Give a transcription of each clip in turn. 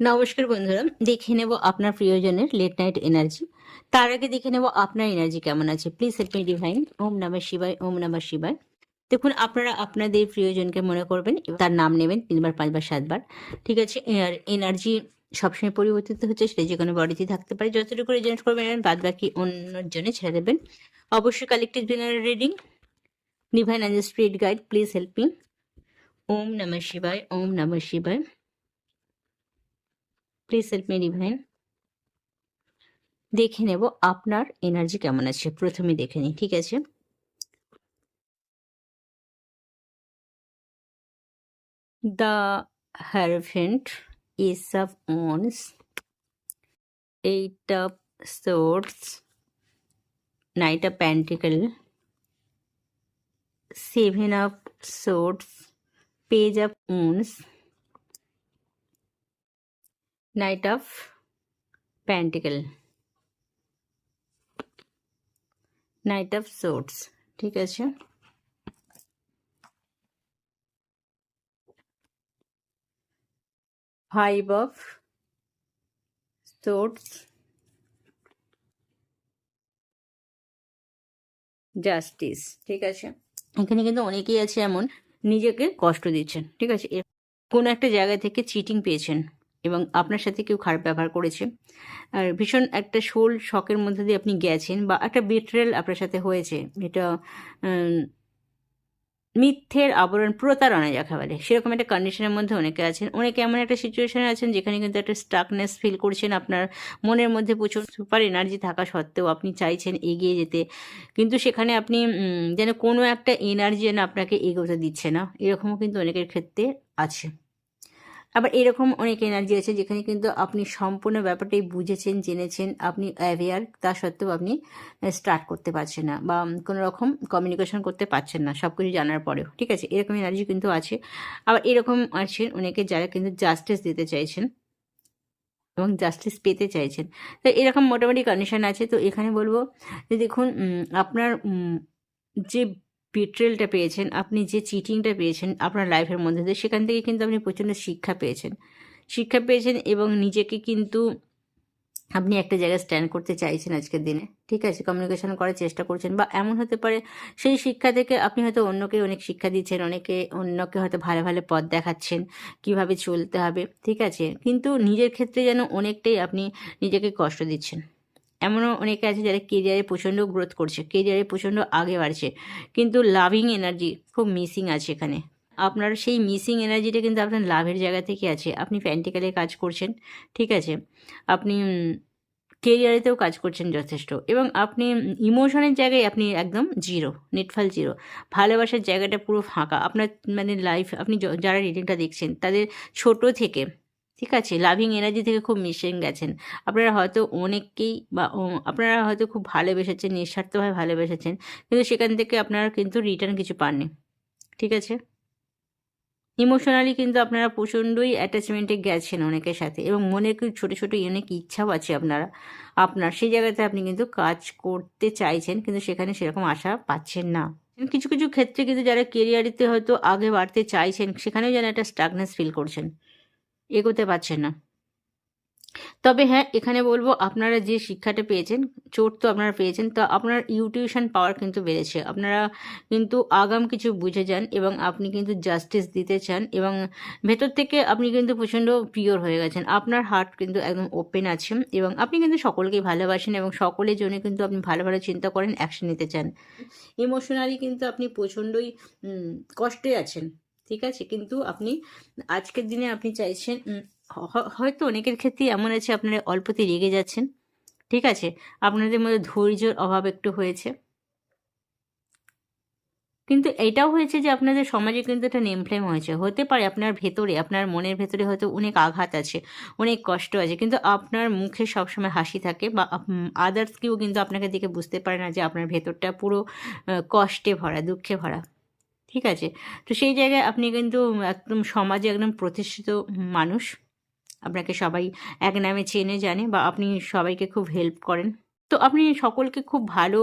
নমস্কার বন্ধুরা, দেখে নেব আপনার প্রিয়জনের লেট নাইট এনার্জি তার আগে দেখে নেব আপনার এনার্জি কেমন আছে। প্লিজ হেল্প মি ডিভাইন ওম নমঃ শিবায়, ওম নমঃ শিবায়। দেখুন, আপনারা আপনাদের প্রিয়জনকে মনে করবেন তার নাম নেবেন তিনবার, পাঁচবার, সাতবার। ঠিক আছে, আর এনার্জি সবসময় পরিবর্তিত হচ্ছে, সেটা যে কোনো বডিতে থাকতে পারে। যতটুকু রেজেন্ট করবেন বাদ বাকি অন্যর জন্য ছেড়ে দেবেন। অবশ্যই collective general reading divine and spirit guide please help me ওম নমঃ শিবায়, ওম নমঃ শিবায়। প্লিজ হেল্প মি ডিভাইন দেখে নেব আপনার এনার্জি কেমন আছে। প্রথমে দেখে নিই, ঠিক আছে? The hierophant ace of wands eight of swords knight of pentacles seven of swords page of wands knight of pentacles knight of swords ঠিক আছে? ফাইভ অফ সোর্টস জাস্টিস ঠিক আছে? এখানে কিন্তু অনেকেই আছে এমন, নিজেকে কষ্ট দিচ্ছেন। ঠিক আছে? কোনো একটা জায়গা থেকে চিটিং পেয়েছেন। এবং আপনার সাথে কেউ খারাপ ব্যবহার করেছে। আর ভীষণ একটা শোল শখের মধ্যে দিয়ে আপনি গেছেন বা একটা বিট্রেল আপনার সাথে হয়েছে। এটা মিথ্যের আবরণ প্রতারণা যাকে বলে সেরকম একটা কন্ডিশনের মধ্যে অনেকে আছেন। অনেকে এমন একটা সিচুয়েশনে আছেন যেখানে কিন্তু একটা স্টাকনেস ফিল করছেন। আপনার মনের মধ্যে প্রচুর সুপার এনার্জি থাকা সত্ত্বেও আপনি চাইছেন এগিয়ে যেতে। কিন্তু সেখানে আপনি যেন কোনো একটা এনার্জি যেন আপনাকে এগোতে দিচ্ছে না। এরকমও কিন্তু অনেকের ক্ষেত্রে আছে। আবার এরকম অনেক এনার্জি আছে যেখানে কিন্তু আপনি সম্পূর্ণ ব্যাপারটাই বুঝেছেন, জেনেছেন, আপনি অ্যাওয়ার তা সত্ত্বেও আপনি স্টার্ট করতে পারছেন না বা কোনো রকম কমিউনিকেশন করতে পারছেন না সব কিছু জানার পরেও। ঠিক আছে, এরকম এনার্জি কিন্তু আছে। আবার এরকম আছেন অনেকে যারা কিন্তু জাস্টিস দিতে চাইছেন এবং জাস্টিস পেতে চাইছেন। তো এরকম মোটামুটি কন্ডিশন আছে। তো এখানে বলব যে দেখুন আপনার যে বিট্রেলটা পেয়েছেন, আপনি যে চিটিংটা পেয়েছেন আপনার লাইফের মধ্যে দিয়ে, সেখান থেকে কিন্তু আপনি প্রচণ্ড শিক্ষা পেয়েছেন। শিক্ষা পেয়েছেন এবং নিজেকে কিন্তু আপনি একটা জায়গায় স্ট্যান্ড করতে চাইছেন আজকের দিনে, ঠিক আছে? কমিউনিকেশন করার চেষ্টা করছেন বা এমন হতে পারে সেই শিক্ষা থেকে আপনি হয়তো অন্যকে অনেক শিক্ষা দিচ্ছেন, অনেকে অন্যকে হয়তো ভালো ভালো পথ দেখাচ্ছেন কীভাবে চলতে হবে, ঠিক আছে? কিন্তু নিজের ক্ষেত্রে যেন অনেকটাই আপনি নিজেকে কষ্ট দিচ্ছেন। এমনও অনেকে আছে যারা কেরিয়ারে প্রচণ্ড গ্রোথ করছে, কেরিয়ারে প্রচণ্ড আগে বাড়ছে, কিন্তু লাভিং এনার্জি খুব মিসিং আছে এখানে। আপনার সেই মিসিং এনার্জিটা কিন্তু আপনার লাভের জায়গা থেকে আছে। আপনি প্যান্টিক্যালে কাজ করছেন, ঠিক আছে? আপনি কেরিয়ারেতেও কাজ করছেন যথেষ্ট এবং আপনি ইমোশনের জায়গায় আপনি একদম জিরো নেটফাল জিরো ভালোবাসার জায়গাটা পুরো ফাঁকা। আপনার মানে লাইফ আপনি যারা রিডিংটা দেখছেন, তাদের ছোট থেকে ঠিক আছে? লাভিং এনার্জি থেকে খুব মিশিং গেছেন। আপনারা হয়তো অনেককেই বা আপনারা হয়তো খুব ভালোবেসেছেন, নিঃস্বার্থভাবে ভালোবেসেছেন, কিন্তু সেখান থেকে আপনারা কিন্তু রিটার্ন কিছু পাননি। ঠিক আছে? ইমোশনালি কিন্তু আপনারা প্রচণ্ডই অ্যাটাচমেন্টে গেছেন অনেকের সাথে এবং মনে খুব ছোটো ছোটো অনেক ইচ্ছাও আছে আপনারা, আপনার। সেই জায়গাতে আপনি কিন্তু কাজ করতে চাইছেন, কিন্তু সেখানে সেরকম আশা পাচ্ছেন না। কিছু কিছু ক্ষেত্রে কিন্তু যারা কেরিয়ারিতে হয়তো আগে বাড়তে চাইছেন, সেখানেও যেন একটা স্টাকনেস ফিল করছেন। এগোতে পারছেন না। তবে হ্যাঁ এখানে বলব আপনারা যে শিক্ষাটা পেয়েছেন, চোট তো আপনারা পেয়েছেন, তো আপনার ইউটিউশন পাওয়ার কিন্তু বেড়েছে। আপনারা কিন্তু আগাম কিছু বুঝে যান এবং আপনি কিন্তু জাস্টিস দিতে চান এবং ভেতর থেকে আপনি কিন্তু প্রচণ্ড পিওর হয়ে গেছেন। আপনার হার্ট কিন্তু একদম ওপেন আছে এবং আপনি কিন্তু সকলকেই ভালোবাসেন এবং সকলের জন্য কিন্তু আপনি ভালো ভালো চিন্তা করেন অ্যাকশন নিতে চান। ইমোশনালি কিন্তু আপনি প্রচণ্ডই কষ্টে আছেন। ঠিক আছে? কিন্তু আপনি, আজকের দিনে আপনি চাইছেন হয়তো অনেকের ক্ষেত্রে এমন আছে আপনারা অল্পতে রেগে যাচ্ছেন, ঠিক আছে? আপনাদের মধ্যে ধৈর্যর অভাব একটু হয়েছে। কিন্তু এটাও হয়েছে যে আপনাদের সমাজে কিন্তু একটা নেমফ্লেম হয়েছে। হতে পারে আপনার ভেতরে, আপনার মনের ভেতরে হয়তো অনেক আঘাত আছে, অনেক কষ্ট আছে, কিন্তু আপনার মুখে সবসময় হাসি থাকে বা আদার্স কেউ কিন্তু আপনাকে দেখে বুঝতে পারে না যে আপনার ভেতরটা পুরো কষ্টে ভরা, দুঃখে ভরা। ঠিক আছে? তো সেই জায়গায় আপনি কিন্তু একদম সমাজে একদম প্রতিষ্ঠিত মানুষ। আপনাকে সবাই এক নামে চেনে, জানে বা আপনি সবাইকে খুব হেল্প করেন। তো আপনি সকলকে খুব ভালো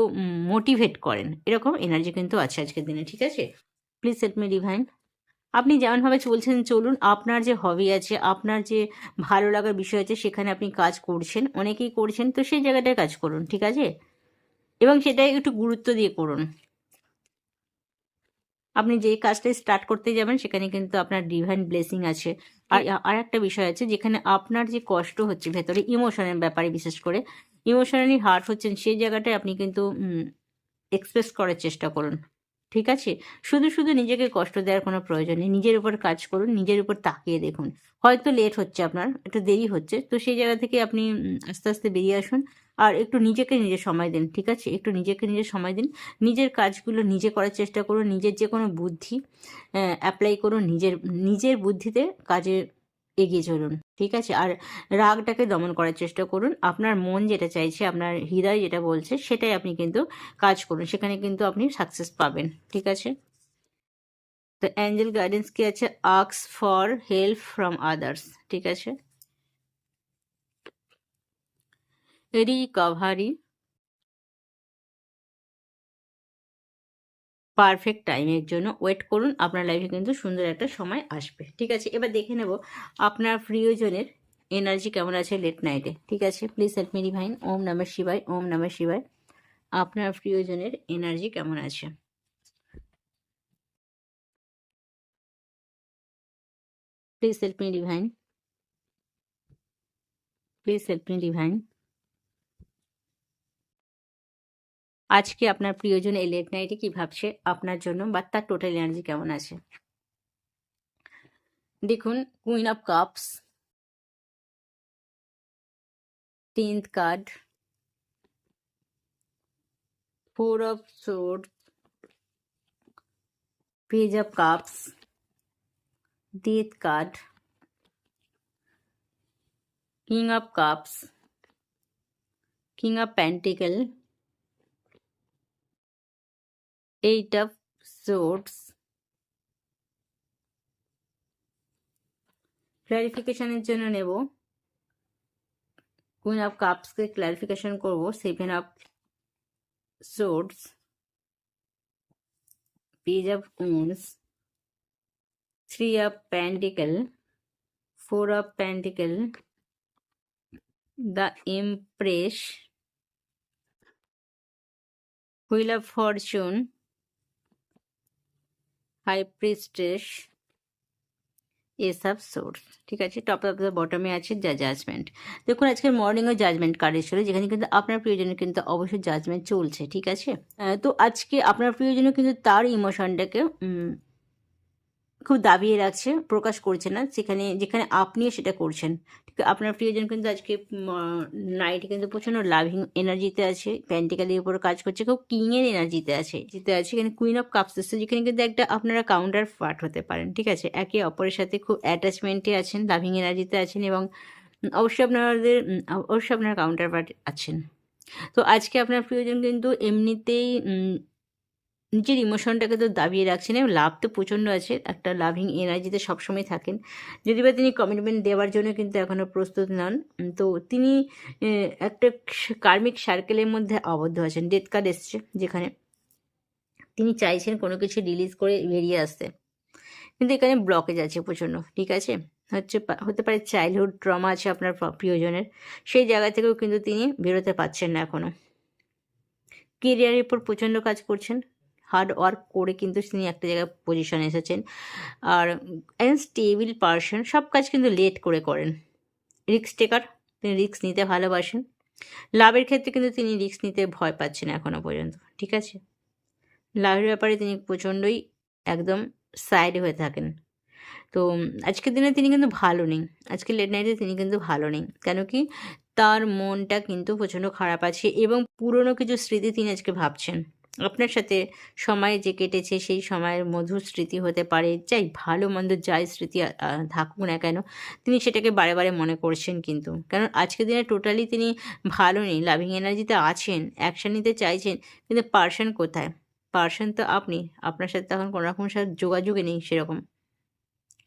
মোটিভেট করেন। এরকম এনার্জি কিন্তু আছে আজকের দিনে, ঠিক আছে? প্লিজ সেট মি ডিভাইন আপনি যেমনভাবে চলছেন, চলুন। আপনার যে হবি আছে, আপনার যে ভালো লাগার বিষয় আছে, সেখানে আপনি কাজ করছেন, অনেকেই করছেন, তো সেই জায়গাটায় কাজ করুন, ঠিক আছে? এবং সেটাই একটু গুরুত্ব দিয়ে করুন। আপনি যে কাজটা স্টার্ট করতে যাবেন সেখানে কিন্তু আপনার ডিভাইন ব্লেসিং আছে। আর আর একটা বিষয় আছে যেখানে আপনার যে কষ্ট হচ্ছে ভেতরে ইমোশনের ব্যাপারে বিশেষ করে ইমোশনালি হার্ট হচ্ছেন সেই জায়গাটায় আপনি কিন্তু এক্সপ্রেস করার চেষ্টা করুন। ঠিক আছে? শুধু শুধু নিজেকে কষ্ট দেওয়ার কোনো প্রয়োজন নেই। নিজের উপর কাজ করুন নিজের উপর তাকিয়ে দেখুন। হয়তো লেট হচ্ছে আপনার একটু দেরি হচ্ছে তো সেই জায়গা থেকে আপনি আস্তে আস্তে বেরিয়ে আসুন। আর একটু নিজেকে নিজে সময় দিন, ঠিক আছে? একটু নিজেকে নিজে সময় দিন। নিজের কাজগুলো নিজে করার চেষ্টা করুন নিজের যে কোনো বুদ্ধি অ্যাপ্লাই করুন নিজের নিজের বুদ্ধিতে কাজে এগিয়ে চলুন, ঠিক আছে? আর রাগটাকে দমন করার চেষ্টা করুন। আপনার মন যেটা চাইছে, আপনার হৃদয় যেটা বলছে, সেটাই আপনি কিন্তু কাজ করুন। সেখানে কিন্তু আপনি সাকসেস পাবেন, ঠিক আছে? তো অ্যাঞ্জেল গাইডেন্স কি আছে? Asks for help from others ঠিক আছে? রিকভারি পারফেক্ট টাইমের জন্য ওয়েট করুন, আপনার লাইফে কিন্তু সুন্দর একটা সময় আসবে, ঠিক আছে? এবার দেখে নেব আপনার প্রিয়জনের এনার্জি কেমন আছে লেট নাইটে ঠিক আছে? প্লিজ হেল্প মি রিভাইন ওম নমঃ শিবায় ওম নমঃ শিবায় আপনার প্রিয়জনের এনার্জি কেমন আছে? Please help me divine please help me divine আজকে আপনার প্রিয়জন এই লেট নাইটে কি ভাবছে? আপনার জন্য বা তার টোটাল এনার্জি কেমন আছে? দেখুন queen of cups tenth card four of swords page of cups death card king of cups king of pentacles eight of swords. ক্লারিফিকেশনের জন্য নেব। কুইন অফ কাপসকে ক্লারিফিকেশন করব। Seven of swords page of wands three of pentacles four of pentacles the empress wheel of fortune high priestess এসব source, ঠিক আছে? Top of the বটমে আছে যা জাজমেন্ট দেখুন, আজকের মর্নিংও জাজমেন্ট কার্ড এসেছিল যেখানে কিন্তু আপনার প্রিয়জনের কিন্তু অবশ্যই জাজমেন্ট চলছে, ঠিক আছে? তো আজকে আপনার প্রিয়জনের কিন্তু তার ইমোশনটাকে খুব দাবিয়ে রাখছে, প্রকাশ করছে না, সেখানে, যেখানে আপনিও সেটা করছেন ঠিক আছে? আপনার প্রিয়জন কিন্তু আজকে নাইটে কিন্তু প্রচণ্ড লাভিং এনার্জিতে আছে প্যান্টিকালের উপর কাজ করছে খুব কিংয়ের এনার্জিতে আছে, যেতে আছে, এখানে কুইন অফ কাপস এসছে, যেখানে কিন্তু একটা আপনারা কাউন্টার পার্ট হতে পারেন, ঠিক আছে একে অপরের সাথে খুব অ্যাটাচমেন্টে আছেন লাভিং এনার্জিতে আছেন এবং অবশ্যই আপনাদের অবশ্যই আপনার কাউন্টার পার্ট আছেন তো আজকে আপনার প্রিয়জন কিন্তু এমনিতেই নিজের ইমোশনটাকে তো দাবিয়ে রাখছেন। এবং লাভ তো প্রচণ্ড আছে, একটা লাভিং এনার্জিতে সবসময় থাকেন। যদি বা তিনি কমিটমেন্ট দেওয়ার জন্য কিন্তু এখনও প্রস্তুত নন। তো তিনি একটা কার্মিক সার্কেলের মধ্যে আবদ্ধ আছেন। ডেথ কার্ড এসছে যেখানে তিনি চাইছেন কোনো কিছু রিলিজ করে বেরিয়ে আসতে। কিন্তু এখানে ব্লকেজ আছে প্রচণ্ড, ঠিক আছে? হচ্ছে হতে পারে চাইল্ডহুড ট্রমা আছে আপনার প্রিয়জনের। সেই জায়গা থেকেও কিন্তু তিনি বেরোতে পারছেন না এখনও কেরিয়ারের উপর প্রচণ্ড কাজ করছেন। হার্ড ওয়ার্ক করে কিন্তু তিনি একটা জায়গায় পজিশনে এসেছেন। আর একজন স্টেবিল পার্সন সব কাজ কিন্তু লেট করে করেন। রিক্স টেকার তিনি রিক্স নিতে ভালোবাসেন। লাভের ক্ষেত্রে কিন্তু তিনি রিক্স নিতে ভয় পাচ্ছেন এখনও পর্যন্ত, ঠিক আছে? লাভের ব্যাপারে তিনি প্রচণ্ডই একদম সাইড হয়ে থাকেন। তো আজকের দিনে তিনি কিন্তু ভালো নেই। আজকে লেট নাইটে তিনি কিন্তু ভালো নেই। কেন কি? তার মনটা কিন্তু প্রচণ্ড খারাপ আছে এবং পুরনো কিছু স্মৃতি তিনি আজকে ভাবছেন। আপনার সাথে সময় যে কেটেছে, সেই সময়ের মধুর স্মৃতি হতে পারে, যাই ভালো মন্দ যাই স্মৃতি থাকুক না কেন, তিনি সেটাকে বারে বারে মনে করছেন কিন্তু। কারণ আজকের দিনে টোটালি তিনি ভালো নেই লাভিং এনার্জিতে আছেন অ্যাকশান নিতে চাইছেন, কিন্তু পার্সন কোথায়? পার্সন তো আপনি, আপনার সাথে তখন কোনো রকম সাথে যোগাযোগে নেই সেরকম।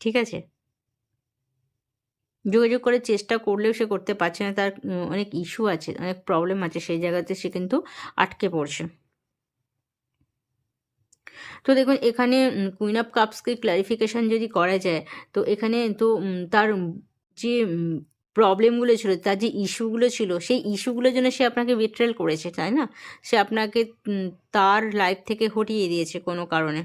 ঠিক আছে? যোগাযোগ করে চেষ্টা করলেও সে করতে পারছে না, তার অনেক ইস্যু আছে, অনেক প্রবলেম আছে, সেই জায়গাতে সে কিন্তু আটকে পড়ছে। তো দেখুন, এখানে কুইন অফ কাপসকে ক্লারিফিকেশন যদি করা যায়, তো এখানে তো তার যে প্রবলেমগুলো ছিল, তার যে ইস্যুগুলো ছিল, সেই ইস্যুগুলোর জন্য সে আপনাকে বিট্রেল করেছে, তাই না? সে আপনাকে তার লাইফ থেকে হটিয়ে দিয়েছে কোনো কারণে।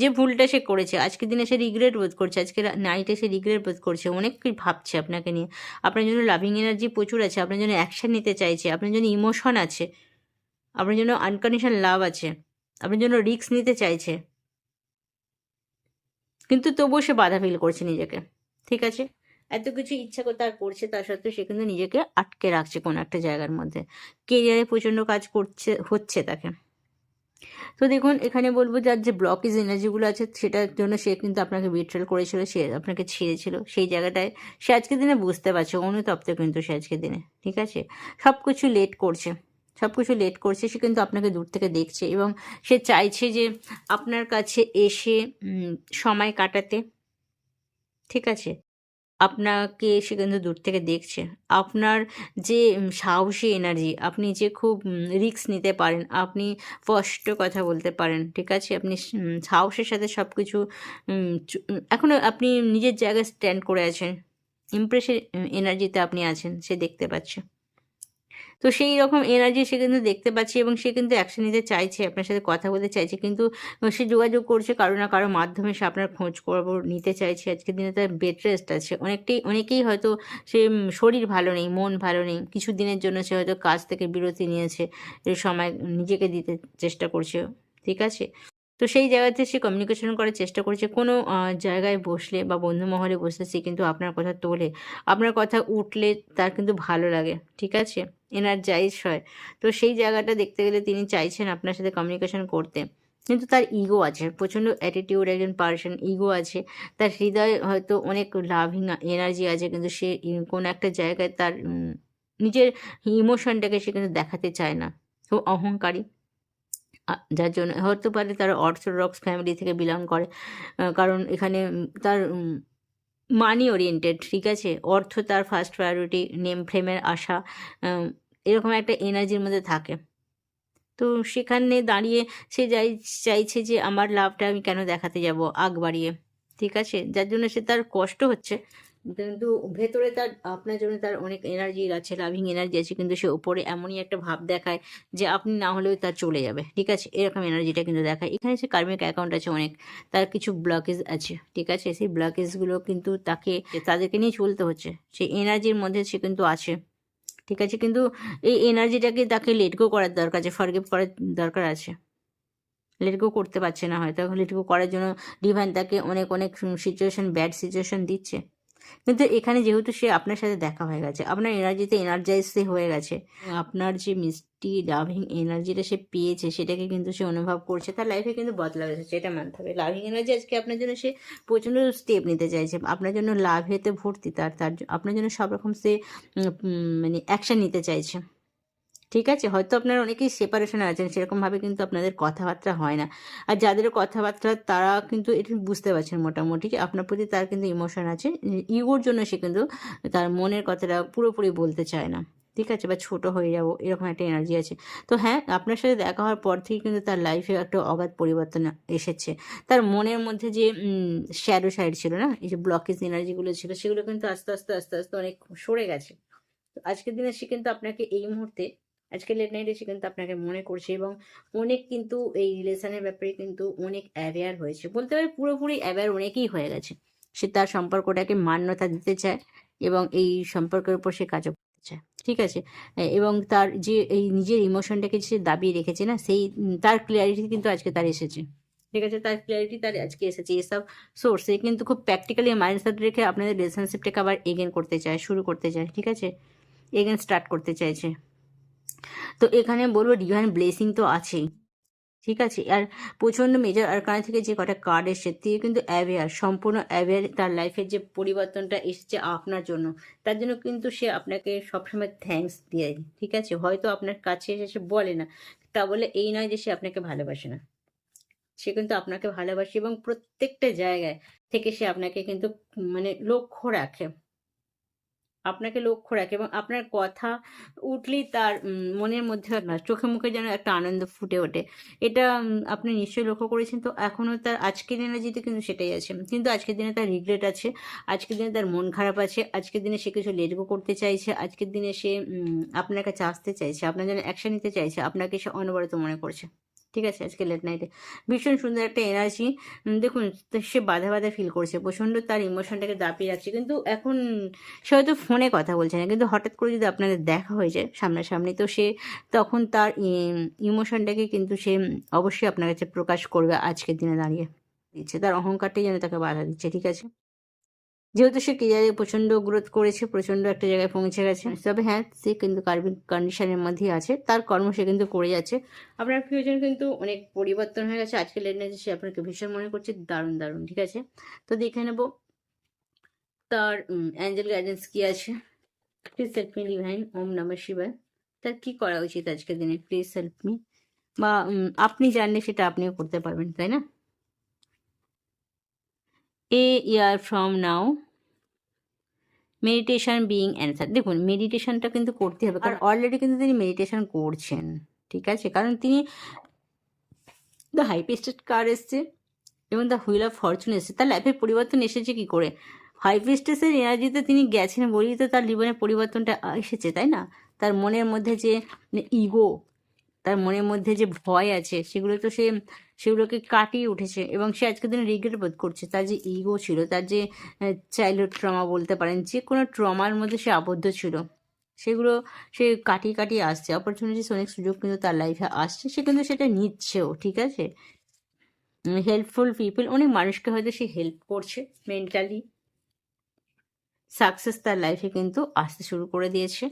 যে ভুলটা সে করেছে, আজকের দিনে সে রিগ্রেট বোধ করছে, আজকে নাইটে সে রিগ্রেট বোধ করছে, অনেক ভাবছে আপনাকে নিয়ে। আপনার জন্য লাভিং এনার্জি প্রচুর আছে, আপনার জন্য অ্যাকশন নিতে চাইছে, আপনার জন্য ইমোশন আছে, আপনার জন্য আনকন্ডিশন লাভ আছে। আপনার জন্য রিস্ক নিতে চাইছে। কিন্তু তবুও সে বাধা ফিল করছে নিজেকে। ঠিক আছে? এত কিছু ইচ্ছা করে তার করছে, তার সত্ত্বেও সে কিন্তু নিজেকে আটকে রাখছে কোনো একটা জায়গার মধ্যে। কেরিয়ারে প্রচণ্ড কাজ করছে, হচ্ছে তাকে। তো দেখুন, এখানে বলব যার যে ব্লকেজ এনার্জিগুলো আছে, সেটার জন্য সে কিন্তু আপনাকে বিট্রেল করেছিল, সে আপনাকে ছেড়েছিল। সেই জায়গাটায় সে আজকের দিনে বুঝতে পারছে, অনুতপ্ত কিন্তু সে আজকের দিনে। ঠিক আছে? সব কিছু লেট করছে। সব কিছু লেট করছে, সে কিন্তু আপনাকে দূর থেকে দেখছে এবং সে চাইছে যে আপনার কাছে এসে সময় কাটাতে। ঠিক আছে? আপনাকে সে কিন্তু দূর থেকে দেখছে। আপনার যে সাহসী এনার্জি আপনি যে খুব রিস্ক নিতে পারেন, আপনি স্পষ্ট কথা বলতে পারেন। ঠিক আছে? আপনি সাহসের সাথে সব কিছু এখনও আপনি নিজের জায়গায় স্ট্যান্ড করে আছেন। ইমপ্রেসের এনার্জিতে আপনি আছেন, সে দেখতে পাচ্ছে। তো সেই রকম এনার্জি সে কিন্তু দেখতে পাচ্ছে এবং সে কিন্তু অ্যাকশন নিতে চাইছে, আপনার সাথে কথা বলতে চাইছে। কিন্তু সে যোগাযোগ করছে কারও না কারও মাধ্যমে, সে আপনার খোঁজ খবর নিতে চাইছে। আজকের দিনে তার বেড রেস্ট আছে। অনেকটাই অনেকেই হয়তো সে শরীর ভালো নেই, মন ভালো নেই। কিছু দিনের জন্য সে হয়তো কাজ থেকে বিরতি নিয়েছে সময় নিজেকে দিতে চেষ্টা করছে। ঠিক আছে? তো সেই জায়গাতে সে কমিউনিকেশন করার চেষ্টা করছে। কোনো জায়গায় বসলে বা বন্ধু মহলে বসলে সে কিন্তু আপনার কথা তোলে। আপনার কথা উঠলে তার কিন্তু ভালো লাগে। ঠিক আছে? এনার্জাইজ হয়। তো সেই জায়গাটা দেখতে গেলে তিনি চাইছেন আপনার সাথে কমিউনিকেশন করতে। কিন্তু তার ইগো আছে, প্রচণ্ড অ্যাটিটিউড একজন পার্সন ইগো আছে। তার হৃদয়ে হয়তো অনেক লাভিং এনার্জি আছে, কিন্তু সে কোনো একটা জায়গায় তার নিজের ইমোশনটাকে সে কিন্তু দেখাতে চায় না। খুব অহংকারী। যার জন্য হতে পারে তারা অর্থোডক্স ফ্যামিলি থেকে বিলং করে। কারণ এখানে তার মানি ওরিয়েন্টেড ঠিক আছে? অর্থ তার ফার্স্ট প্রায়োরিটি নেম ফ্রেমের আশা। এরকম একটা এনার্জির মধ্যে থাকে। তো সেখানে দাঁড়িয়ে সে যাই, চাইছে যে আমার লাভটা আমি কেন দেখাতে যাব আগ বাড়িয়ে, ঠিক আছে? যার জন্য সে তার কষ্ট হচ্ছে। কিন্তু ভেতরে তার, আপনার জন্য তার অনেক এনার্জি আছে লাভিং এনার্জি আছে, কিন্তু সে ওপরে এমনই একটা ভাব দেখায় যে আপনি না হলেও তার চলে যাবে, ঠিক আছে? এরকম এনার্জিটা কিন্তু দেখায়। এখানে সে কার্মিক অ্যাকাউন্ট আছে অনেক, তার কিছু ব্লকেজ আছে, ঠিক আছে? সেই ব্লকেজগুলো কিন্তু তাকে, তাদেরকে নিয়ে চলতে হচ্ছে। সেই এনার্জির মধ্যে সে কিন্তু আছে। ঠিক আছে, কিন্তু এই এনার্জিটাকে তাকে লেটগো করার দরকার আছে ফরগিভ করার দরকার আছে। লেট গো করতে পারছে না হয়তো লেট গো করার জন্য ডিভাইন তাকে অনেক অনেক সিচুয়েশন ব্যাড সিচুয়েশন দিচ্ছে। কিন্তু এখানে যেহেতু সে আপনার সাথে দেখা হয়ে গেছে, আপনার এনার্জিতে এনার্জাইজ হয়ে গেছে, আপনার যে মিষ্টি লাভিং এনার্জিটা সে পেয়েছে, সেটাকে কিন্তু সে অনুভব করছে, তার লাইফে কিন্তু বদলা এসেছে এটা মানতে হবে। লাভিং এনার্জি আজকে আপনার জন্য সে প্রচণ্ড স্টেপ নিতে চাইছে, আপনার জন্য লাভেতে ভর্তি, তার তার, আপনার জন্য সব রকম সে মানে অ্যাকশান নিতে চাইছে। ঠিক আছে? হয়তো আপনারা অনেকেই সেপারেশনে আছেন সেরকমভাবে কিন্তু আপনাদের কথাবার্তা হয় না। আর যাদের কথাবার্তা, তারা কিন্তু এটা বুঝতে পারছেন মোটামুটি যে আপনার প্রতি তার কিন্তু ইমোশন আছে। ইগোর জন্য সে কিন্তু তার মনের কথাটা পুরোপুরি বলতে চায় না। ঠিক আছে? বা ছোট হয়ে যাব, এরকম একটা এনার্জি আছে। তো হ্যাঁ আপনার সাথে দেখা হওয়ার পর থেকে কিন্তু তার লাইফে একটা অগাধ পরিবর্তন এসেছে। তার মনের মধ্যে যে শ্যাডো সাইড ছিল না? এই যে ব্লকেজ এনার্জিগুলো ছিল, সেগুলো কিন্তু আস্তে আস্তে আস্তে আস্তে অনেক সরে গেছে। তো আজকের দিনে সে কিন্তু আপনাকে এই মুহূর্তে আজকে লেট নাইট এসে কিন্তু আপনাকে মনে করছে এবং অনেক কিন্তু এই রিলেশনের ব্যাপারে কিন্তু অনেক অ্যাওয়্যার হয়েছে। বলতে পারে পুরোপুরি অ্যাওয়্যার অনেকেই হয়ে গেছে। সে তার সম্পর্কটাকে মান্যতা দিতে চায় এবং এই সম্পর্কের উপর সে কাজও করতে চায়। ঠিক আছে? এবং তার যে এই নিজের ইমোশনটাকে সে দাবিয়ে রেখেছে না, সেই তার ক্লিয়ারিটি কিন্তু আজকে তার এসেছে। ঠিক আছে? তার ক্লিয়ারিটি তার আজকে এসেছে। এসব সোর্স সে কিন্তু খুব প্র্যাকটিক্যালি মাইন্ডসেট রেখে আপনাদের রিলেশনশিপটাকে আবার এগেন করতে চায়, শুরু করতে চায়। ঠিক আছে? এগেন স্টার্ট করতে চাইছে। তো এখানে বলব ডিভাইন ব্লেসিং তো আছেই, ঠিক আছে? আর প্রচণ্ড মেজর আরকানা থেকে যে কটা কার্ড এসছে তিনি কিন্তু অ্যাওয়ার সম্পূর্ণ অ্যাওয়ার তার লাইফের যে পরিবর্তনটা এসেছে আপনার জন্য, তার জন্য কিন্তু সে আপনাকে সবসময় থ্যাঙ্কস দিয়ে, ঠিক আছে? হয়তো আপনার কাছে এসে সে বলে না, তা বলে এই নয় যে সে আপনাকে ভালোবাসে না। সে কিন্তু আপনাকে ভালোবাসে এবং প্রত্যেকটা জায়গায় থেকে সে আপনাকে কিন্তু মানে লক্ষ্য রাখে। আপনাকে লক্ষ্য রাখে এবং আপনার কথা উঠলেই তার মনের মধ্যে চোখে মুখে যেন একটা আনন্দ ফুটে ওঠে। এটা আপনি নিশ্চয়ই লক্ষ্য করেছেন। তো এখনও তার আজকের এনার্জিতে কিন্তু সেটাই আছে। কিন্তু আজকের দিনে তার রিগ্রেট আছে, আজকের দিনে তার মন খারাপ আছে, আজকের দিনে সে কিছু লেট গো করতে চাইছে, আজকের দিনে সে আপনার কাছে আসতে চাইছে, আপনার জন্য অ্যাকশন নিতে চাইছে, আপনাকে সে অনবরত মনে করছে। ঠিক আছে আজকে লেট নাইটে ভীষণ সুন্দর একটা এনার্জি দেখুন সে বাধা বাধা ফিল করছে, প্রচণ্ড তার ইমোশনটাকে দাপিয়ে রাখছে কিন্তু এখন সে হয়তো ফোনে কথা বলছে না, কিন্তু হঠাৎ করে যদি আপনাদের দেখা হয়ে যায় সামনাসামনি, তো সে তখন তার ইমোশনটাকে কিন্তু সে অবশ্যই আপনার কাছে প্রকাশ করবে আজকের দিনে দাঁড়িয়ে। দিচ্ছে, তার অহংকারটাই যেন তাকে বাধা দিচ্ছে, ঠিক আছে? যেহেতু সে কেরিয়ারে প্রচণ্ড গ্রোথ করেছে প্রচণ্ড একটা জায়গায় পৌঁছে গেছে। তবে হ্যাঁ সে কিন্তু কার্বিক কন্ডিশনের মধ্যেই আছে। তার কর্ম সে কিন্তু করে যাচ্ছে। আপনার প্রিয়জন কিন্তু অনেক পরিবর্তন হয়ে গেছে। আজকে লেট সে আপনাকে ভীষণ মনে করছে দারুণ দারুণ ঠিক আছে? তো দেখে নেব তার অ্যাঞ্জেল গাইডেন্স কি আছে। প্লিজ হেল্প মি ডিভাইন ওম নমঃ শিবায় তার কি করা উচিত আজকের দিনে? প্লিজ হেল্প মি বা আপনি জানলে সেটা আপনিও করতে পারবেন তাই না? A year from now meditation being answer দেখুন মেডিটেশনটা কিন্তু করতে হবে কারণ অলরেডি কিন্তু তিনি মেডিটেশন করছেন ঠিক আছে? কারণ তিনি দ্য হাইপেস্টেড কার এসছে এবং দ্য হুইল অফ ফরচুন এসছে। তার লাইফে পরিবর্তন এসেছে কি করে? হাইপেস্টেসের এনার্জিতে তিনি গেছেন বলেই তো তার জীবনে পরিবর্তনটা এসেছে তাই না? তার মনের মধ্যে যে ইগো তার মনের মধ্যে যে ভয় আছে, সেগুলো তো সে, সেগুলোকে কাটিয়ে উঠেছে এবং সে আজকের দিনে রিগ্রেট বোধ করছে। তার যে ইগো ছিল, তার যে চাইল্ডহুড ট্রমা বলতে পারেন, যে কোনো ট্রমার মধ্যে সে আবদ্ধ ছিল, সেগুলো সে কাটিয়ে কাটিয়ে আসছে। অপরচুনিটিস অনেক সুযোগ কিন্তু তার লাইফে আসছে, সে কিন্তু সেটা নিচ্ছেও, ঠিক আছে? হেল্পফুল পিপল অনেক মানুষকে হয়তো সে হেল্প করছে মেন্টালি সাকসেস তার লাইফে কিন্তু আসতে শুরু করে দিয়েছে।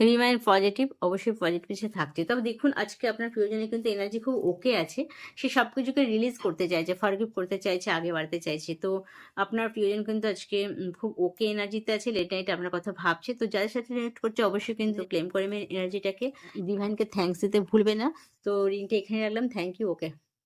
রিমাইন পজিটিভ অবশ্যই পজিটিভ সে থাকছে তবে দেখুন, আজকে আপনার প্রিয়জনে কিন্তু এনার্জি খুব ওকে আছে। সে সব কিছুকে রিলিজ করতে চাইছে ফরগিভ করতে চাইছে, আগে বাড়তে চাইছে। তো আপনার প্রিয়জন কিন্তু আজকে খুব ওকে এনার্জিতে আছে লেট নাইট আপনার কথা ভাবছে। তো যাদের সাথে রিলেট করছে, অবশ্যই কিন্তু ক্লেম করে এনার্জিটাকে ডিভাইনকে থ্যাঙ্কস দিতে ভুলবে না। তো রিংটা এখানে রাখলাম। Thank you okay